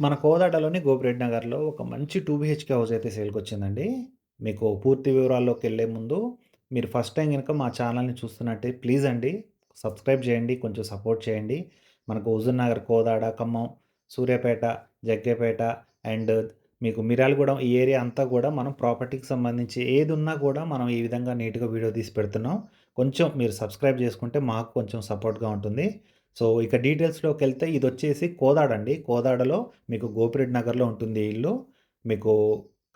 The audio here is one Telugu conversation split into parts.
మన కోదాడలోని గోపిరెడ్డి నగర్‌లో ఒక మంచి టూ బీహెచ్‌కే హౌస్ అయితే సేల్కి వచ్చిందండి మీకు పూర్తి వివరాల్లోకి వెళ్ళే ముందు మీరు ఫస్ట్ టైం కనుక మా ఛానల్‌ని చూస్తున్నట్టే ప్లీజ్ అండి సబ్స్క్రైబ్ చేయండి. కొంచెం సపోర్ట్ చేయండి. మనకు హుజూర్ నగర్, కోదాడ, ఖమ్మం, సూర్యాపేట, జగ్గేపేట అండ్ మీకు మిరాలగూడెం ఈ ఏరియా అంతా కూడా మనం ప్రాపర్టీకి సంబంధించి ఏదున్నా కూడా మనం ఈ విధంగా నీట్‌గా వీడియో తీసి పెడుతున్నాం. కొంచెం మీరు సబ్స్క్రైబ్ చేసుకుంటే మాకు కొంచెం సపోర్ట్‌గా ఉంటుంది. సో ఇక డీటెయిల్స్‌లోకెళ్తే ఇదొచ్చేసి కోదాడ అండి. కోదాడలో మీకు గోపిరెడ్డి నగర్‌లో ఉంటుంది ఇల్లు. మీకు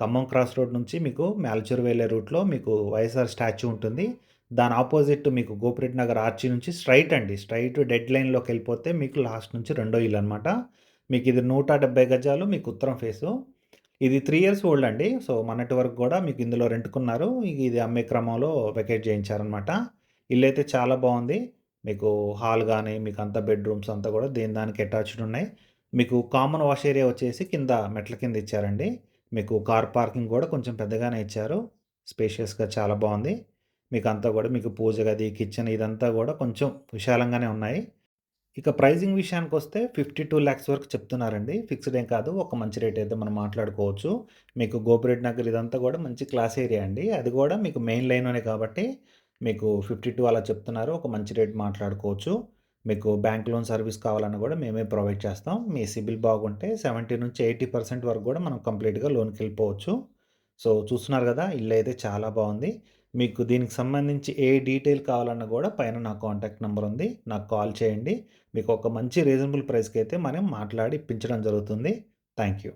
ఖమ్మం క్రాస్ రోడ్ నుంచి మీకు మేల్చూరు వెళ్ళే రూట్‌లో మీకు వైఎస్ఆర్ స్టాచ్యూ ఉంటుంది. దాని ఆపోజిట్ మీకు గోపిరెడ్డి నగర్ ఆర్చి నుంచి స్ట్రైట్ అండి. స్ట్రెయిట్ డెడ్ లైన్‌లోకెళ్ళిపోతే మీకు లాస్ట్ నుంచి రెండో ఇల్లు అనమాట. మీకు ఇది 170 గజాలు మీకు ఉత్తరం ఫేసు. ఇది త్రీ ఇయర్స్ ఓల్డ్ అండి. సో మొన్నటి వరకు కూడా మీకు ఇందులో రెంట్‌కున్నారు. ఇది అమ్మే క్రమంలో వెకేట్ చేయించారనమాట. ఇల్లు అయితే చాలా బాగుంది మీకు హాల్ కానీ మీకు అంతా బెడ్‌రూమ్స్ అంతా కూడా దీని దానికి అటాచ్డ్ ఉన్నాయి. మీకు కామన్ వాష్ ఏరియా వచ్చేసి కింద మెట్ల కింద ఇచ్చారండి. మీకు కార్ పార్కింగ్ కూడా కొంచెం పెద్దగానే ఇచ్చారు. స్పేషియస్‌గా చాలా బాగుంది మీకు అంతా కూడా మీకు పూజ గది, కిచెన్ ఇదంతా కూడా కొంచెం విశాలంగానే ఉన్నాయి. ఇక ప్రైజింగ్ విషయానికి వస్తే ఫిఫ్టీ టూ ల్యాక్స్ వరకు చెప్తున్నారండి. ఫిక్స్డ్ ఏం కాదు. ఒక మంచి రేట్ అయితే మనం మాట్లాడుకోవచ్చు. మీకు గోపిరెడ్డి నగర్ ఇదంతా కూడా మంచి క్లాస్ ఏరియా అండి. అది కూడా మీకు మెయిన్ లైన్‌లోనే కాబట్టి మీకు 52 అలా చెప్తున్నారు. ఒక మంచి రేట్ మాట్లాడుకోవచ్చు. మీకు బ్యాంక్ లోన్ సర్వీస్ కావాలన్నా కూడా మేమే ప్రొవైడ్ చేస్తాం. మీ సిబిల్ బాగుంటే 70-80% వరకు కూడా మనం కంప్లీట్‌గా లోన్కి వెళ్ళిపోవచ్చు సో చూస్తున్నారు కదా! ఇల్లు అయితే చాలా బాగుంది మీకు దీనికి సంబంధించి ఏ డీటెయిల్ కావాలన్నా కూడా పైన నా కాంటాక్ట్ నెంబర్ ఉంది. నాకు కాల్ చేయండి. మీకు ఒక మంచి రీజనబుల్ ప్రైస్కి అయితే మనం మాట్లాడి ఇప్పించడం జరుగుతుంది. Thank you.